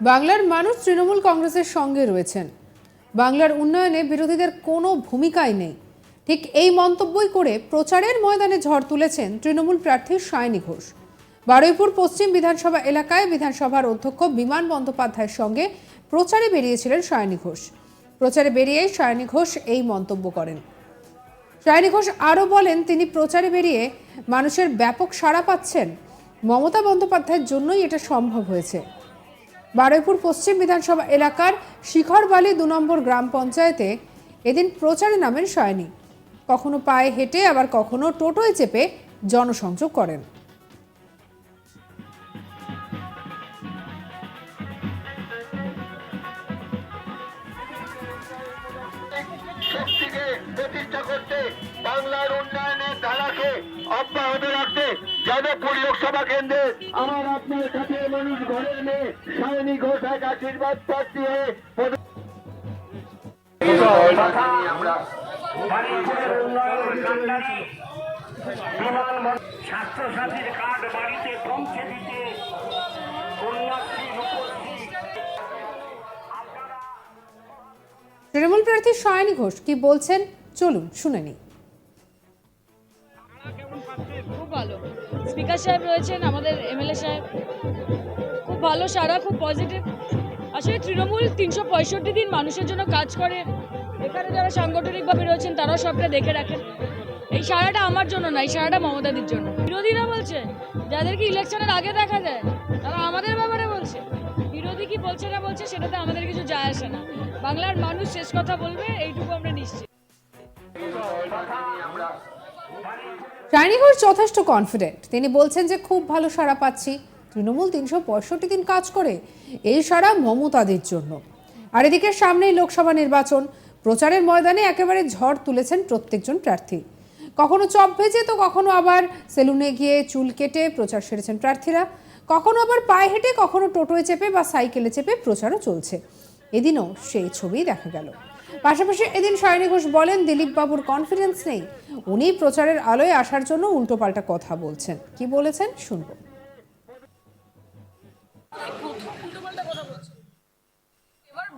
বাংলার মানুষ তৃণমূল কংগ্রেসের সঙ্গে রয়েছেন। বাংলার উন্নয়নে বিরোধীদের কোনো ভূমিকাই নেই। ঠিক এই মন্তব্যই করে প্রচারের ময়দানে ঝড় তুলেছেন তৃণমূল প্রার্থী সায়নী ঘোষ। বারুইপুর পশ্চিম বিধানসভা এলাকায় বিধানসভার অধ্যক্ষ বিমান বন্দ্যোপাধ্যায়ের সঙ্গে প্রচারে বেরিয়েছিলেন সায়নী ঘোষ। প্রচারে বেরিয়ে সায়নী ঘোষ এই মন্তব্য করেন। সায়নী ঘোষ আরও বলেন, তিনি প্রচারে বেরিয়ে মানুষের ব্যাপক সাড়া পাচ্ছেন। মমতা বন্দ্যোপাধ্যায়ের জন্যই এটা সম্ভব হয়েছে। বারুইপুর পশ্চিম বিধানসভা এলাকার শিখরবালি দু নম্বর গ্রাম পঞ্চায়েতে এদিন প্রচারে নামেন সায়নী। কখনো পায়ে হেঁটে, আবার কখনো টোটোয় চেপে জনসংযোগ করেন। প্রতিষ্ঠা বাংলার উন্নয়নের ধারাকে অব্যাহত রাখতে যাদবপুর লোকসভা কেন্দ্রে আমার আপনার কাছে মানুষ ঘরের মেয়ে সায়নী ঘোষ এক আশীর্বাদ প্রার্থী হয়ে স্বাস্থ্যসাথীর কার্ড বাড়িতে পৌঁছে দিতে তৃণমূল প্রার্থী সায়নী ঘোষ কি বলছেন? চলুন শুনে নিই। স্পিকার সাহেব রয়েছেন, আমাদের এমএলএ সাহেব। খুব ভালো সারা, খুব পজিটিভ আসলে তৃণমূল তিনশো পঁয়ষট্টি দিন মানুষের জন্য কাজ করে। এখানে যারা সাংগঠনিকভাবে রয়েছেন, তারাও সবটা দেখে রাখেন। এই সারাটা আমার জন্য না, এই সারাটা মমতাদির জন্য। বিরোধীরা বলছে, যাদেরকে ইলেকশনের আগে দেখা যায়, তারা আমাদের ব্যাপারে বলছে। বিরোধী কি বলছে না বলছে, সেটাতে আমাদের কিছু যায় আসে না। বাংলার মানুষ শেষ কথা বলবে, এইটুকু আমরা নিশ্চিত। সায়নী ঘোষ যথেষ্ট কনফিডেন্ট তিনি বলছেন যে, খুব ভালো সাড়া পাচ্ছি। তৃণমূল তিনশো পঁয়ষট্টি দিন কাজ করে এই সাড়া মমতাদের জন্য। আর এদিকে সামনেই লোকসভা নির্বাচন। প্রচারের ময়দানে একেবারে ঝড় তুলেছেন প্রত্যেকজন প্রার্থী। কখনো চপ ভেজে, তো কখনো আবার সেলুনে গিয়ে চুল কেটে প্রচার সেরেছেন প্রার্থীরা। কখনো আবার পায়ে হেঁটে, কখনো টোটোয় চেপে বা সাইকেলে চেপে প্রচারও চলছে। এদিনও সেই ছবি দেখা গেল। পাশাপাশি এদিন সায়নী ঘোষ বলেন দিলীপ বাবুর কনফিডেন্স নেই। উনি প্রচারের আলোয় আসার জন্য উল্টোপাল্টা কথা বলছেন। কি বলেছেন? শুনব।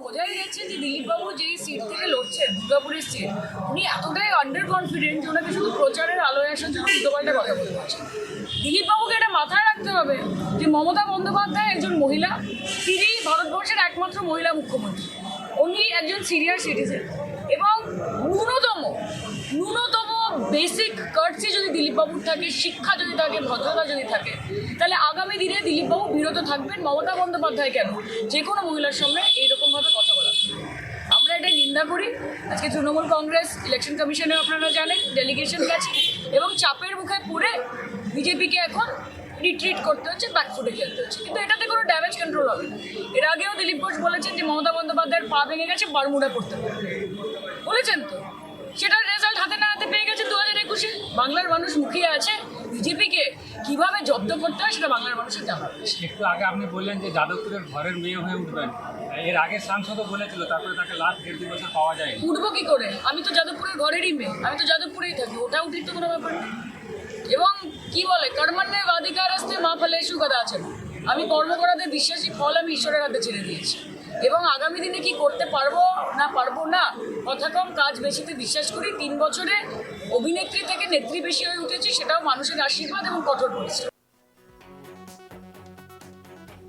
বোঝাই যে সিট থেকে লড়ছেন সিট উনি এতটাই আন্ডার শুধু প্রচারের আলোয় আসার জন্য উল্টোপাল্টা কথা দিলীপবাবুকে এটা মাথায় রাখতে হবে যে মমতা বন্দ্যোপাধ্যায় একজন মহিলা তিনি ভারতবর্ষের একমাত্র মহিলা মুখ্যমন্ত্রী। উনি একজন সিনিয়র সিটিজেন এবং ন্যূনতম ন্যূনতম বেসিক কার্সি যদি দিলীপবাবুর থাকে, শিক্ষা যদি থাকে, ভদ্রতা যদি থাকে, তাহলে আগামী দিনে দিলীপবাবু বিরত থাকবেন মমতা বন্দ্যোপাধ্যায় কেন? যে কোনো মহিলার সঙ্গে এইরকমভাবে কথা বলা আমরা এটা নিন্দা করি। আজকে তৃণমূল কংগ্রেস ইলেকশন কমিশনে আপনারা জানেন ডেলিগেশন গেছে এবং চাপের মুখে পড়ে বিজেপিকে এখন রিট্রিট করতে হচ্ছে ব্যাকফুটে খেলতে হচ্ছে। কিন্তু এটাতে কোনো ড্যামেজ কন্ট্রোল হবে না। এর আগেও দিলীপ ঘোষ বলেছেন যে মমতা বন্দ্যোপাধ্যায়ের পা ভেঙে গেছে বারমুড়া করতে বলেছেন তো? সেটার রেজাল্ট হাতে না হাতে পেয়ে গেছে দু হাজার একুশে। বাংলার মানুষ মুখিয়ে আছে বিজেপিকে। কীভাবে জব্দ করতে হয় সেটা বাংলার মানুষের জানা। একটু আগে আপনি বললেন যে যাদবপুরের ঘরের মেয়ে হয়ে উঠবেন। এর আগে সাংসদও বলেছিল তারপরে তাকে লাস্ট দেড় দু বছর পাওয়া যায় উঠবো কি করে? আমি তো যাদবপুরের ঘরেরই মেয়ে আমি তো যাদবপুরেই থাকি ওটা উঠির তো কোনো ব্যাপার নেই কি বলে? কর্মণ্যে বাধিকার আসতে মা ফলে সুগাদা আছে না। আমি কর্ম করাতে বিশ্বাসী ফল আমি ঈশ্বরের হাতে ছেড়ে দিয়েছি। এবং আগামী দিনে কি করতে পারব না পারব না কথা কম কাজ বেশিতে বিশ্বাস করি, তিন বছরে অভিনেত্রী থেকে নেত্রী বেশি হয়ে উঠেছি, সেটাও মানুষের আশীর্বাদ এবং কঠোর পরিশ্রম।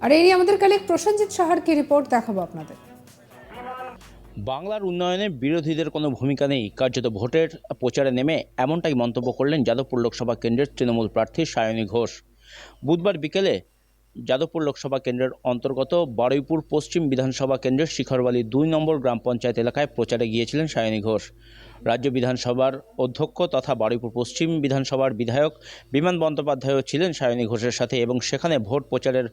আর এই আমাদের কালে প্রসেনজিৎ সাহারকে রিপোর্ট দেখাবো আপনাদের। বাংলার উন্নয়নে বিরোধীদের কোনো ভূমিকা নেই। কার্যত ভোটের প্রচারে নেমে এমনটাই মন্তব্য করলেন যাদবপুর লোকসভা কেন্দ্রের তৃণমূল প্রার্থী সায়নী ঘোষ। বুধবার বিকেলে যাদবপুর লোকসভা কেন্দ্রের অন্তর্গত বারুইপুর পশ্চিম বিধানসভা কেন্দ্রের শিখরবালি দুই নম্বর গ্রাম পঞ্চায়েত এলাকায় প্রচারে গিয়েছিলেন সায়নী ঘোষ। রাজ্য বিধানসভার অধ্যক্ষ তথা বারুইপুর পশ্চিম বিধানসভার বিধায়ক বিমান বন্দ্যোপাধ্যায়ও ছিলেন সায়নী ঘোষের সাথে এবং সেখানে ভোট প্রচারের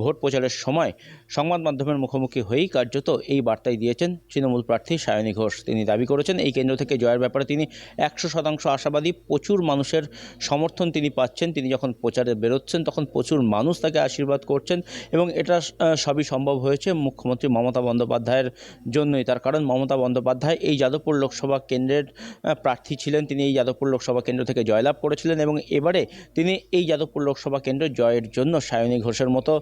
ভোট প্রচারের সময় সংবাদ মাধ্যমের মুখোমুখি হয়েই কার্যত এই বার্তাই দিয়েছেন তৃণমূল প্রার্থী সায়নী ঘোষ। তিনি দাবি করেছেন, এই কেন্দ্র থেকে জয়ের ব্যাপারে তিনি একশো শতাংশ আশাবাদী, প্রচুর মানুষের সমর্থন তিনি পাচ্ছেন, তিনি যখন প্রচারে বেরোচ্ছেন তখন প্রচুর মানুষ তাকে আশীর্বাদ করছেন এবং এটা সবই সম্ভব হয়েছে। মুখ্যমন্ত্রী মমতা বন্দ্যোপাধ্যায়ের জন্যই, তার কারণ মমতা বন্দ্যোপাধ্যায় এই যাদবপুর লোকসভা কেন্দ্রের প্রার্থী ছিলেন। তিনি এই যাদবপুর লোকসভা কেন্দ্র থেকে জয়লাভ করেছিলেন এবং এবারে তিনি এই যাদবপুর লোকসভা কেন্দ্র জয়ের জন্য সায়নী ঘোষের মতো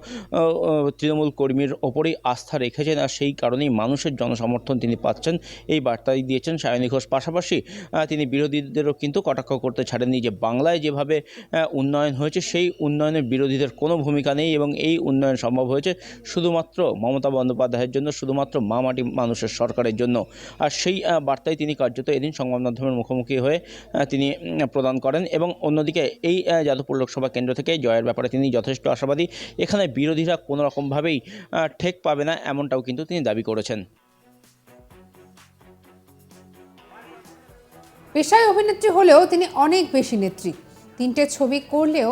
তৃণমূল কর্মীর ওপরেই আস্থা রেখেছেন আর সেই কারণেই মানুষের জনসমর্থন তিনি পাচ্ছেন। এই বার্তাই দিয়েছেন সায়নী ঘোষ। পাশাপাশি তিনি বিরোধীদেরও কিন্তু কটাক্ষ করতে ছাড়েননি যে বাংলায় যেভাবে উন্নয়ন হয়েছে, সেই উন্নয়নের বিরোধীদের কোনো ভূমিকা নেই এবং এই উন্নয়ন সম্ভব হয়েছে শুধুমাত্র মমতা বন্দ্যোপাধ্যায়ের জন্য, শুধুমাত্র মা মাটি মানুষের সরকারের জন্য। আর সেই আহ, বার্তাই তিনি কার্যত এদিন সংবাদ মাধ্যমের মুখোমুখি হয়ে তিনি প্রদান করেন এবং অন্যদিকে এই যাদবপুর লোকসভা কেন্দ্র থেকে জয়ের ব্যাপারে তিনি যথেষ্ট আশাবাদী। এখানে বিরোধীরা কোনো রকমভাবেই ঠেক পাবে না এমনটাও কিন্তু তিনি দাবি করেছেন। পেশায় অভিনেত্রী হলেও তিনি অনেক বেশি নেত্রী। তিনটে ছবি করলেও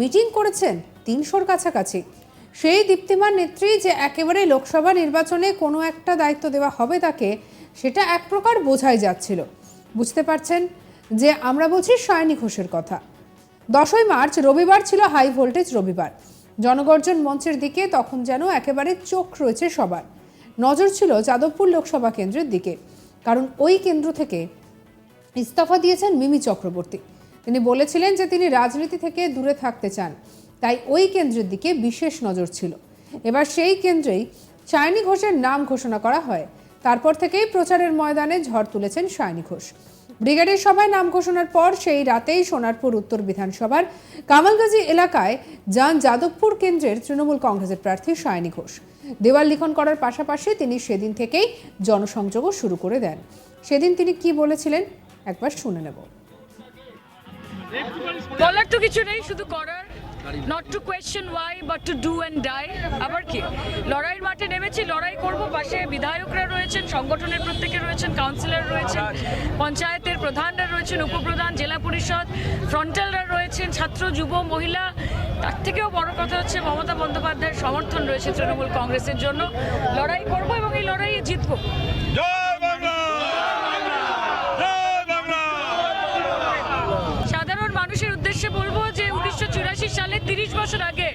মিটিং করেছেন তিনশোর কাছাকাছি। সেই দীপ্তিমান নেত্রী যে একেবারে লোকসভা নির্বাচনে কোনো একটা দায়িত্ব দেওয়া হবে তাকে সেটা এক প্রকার বোঝাই যাচ্ছিল। বুঝতে পারছেন? যে আমরা বলছি সায়নী ঘোষের কথা। দশই মার্চ, রবিবার ছিল হাই ভোল্টেজ রবিবার। জনগর্জন মঞ্চের দিকে তখন যেন একেবারে চোখ রয়েছে সবার। নজর ছিল যাদবপুর লোকসভা কেন্দ্রের দিকে। কারণ ওই কেন্দ্র থেকে ইস্তফা দিয়েছেন মিমি চক্রবর্তী। তিনি বলেছিলেন যে তিনি রাজনীতি থেকে দূরে থাকতে চান। তাই ওই কেন্দ্রের দিকে বিশেষ নজর ছিল। এবার সেই কেন্দ্রেই সায়নী ঘোষের নাম ঘোষণা করা হয়। তারপর থেকেই প্রচারের ময়দানে ঝড় তুলেছেন সায়নী ঘোষ। ব্রিগেডের সভায় নাম ঘোষণার পর সেই রাতেই সোনারপুর উত্তর বিধানসভার কামালগাজী এলাকায় যান যাদবপুর কেন্দ্রের তৃণমূল কংগ্রেসের প্রার্থী সায়নী ঘোষ। দেওয়াল লিখন করার পাশাপাশি তিনি সেদিন থেকেই জনসংযোগও শুরু করে দেন। সেদিন তিনি কি বলেছিলেন? একবার শুনে নেব। বলার তো কিছু নেই, শুধু করার। Not to question why but to do and die আবার কি? লড়াইয়ের মাঠে নেমেছি, লড়াই করব, পাশে বিধায়করা রয়েছেন সংগঠনের প্রত্যেকে রয়েছেন কাউন্সিলর রয়েছেন পঞ্চায়েতের প্রধানরা রয়েছেন উপপ্রধান জেলা পরিষদ ফ্রন্টালরা রয়েছেন ছাত্র যুব মহিলা। তার থেকেও বড় কথা হচ্ছে মমতা বন্দ্যোপাধ্যায়ের সমর্থন রয়েছে তৃণমূল কংগ্রেসের জন্য। লড়াই করব এবং এই লড়াইয়ে জিতবো। সাধারণ মানুষের উদ্দেশ্যে বলব যে উনিশশো চুরাশি সালে তিরিশ বছর আগে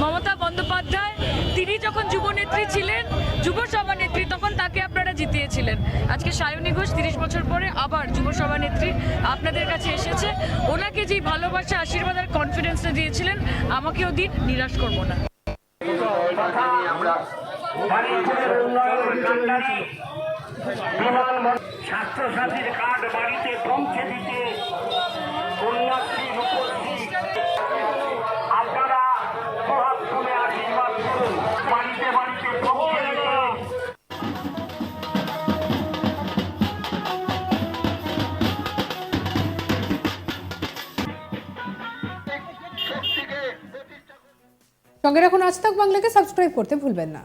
মমতা বন্দ্যোপাধ্যায় তিনি যখন যুবনেত্রী ছিলেন যুব জিতিয়েছিলেন আজকে সায়নী ঘোষ তিরিশ বছর পরে আবার যুব সভানেত্রী আপনাদের কাছে এসেছে। ওনাকে যেই ভালোবাসা, আশীর্বাদ আর কনফিডেন্সটা দিয়েছিলেন, আমাকেও দিন, নিরাশ করব না। স্বাস্থ্যসাথীর কার্ড বাড়িতে পৌঁছে দিতে কন্যাশ্রী রূপশ্রী সঙ্গে রাখুন আজ তাক বাংলাকে সাবস্ক্রাইব করতে ভুলবেন না।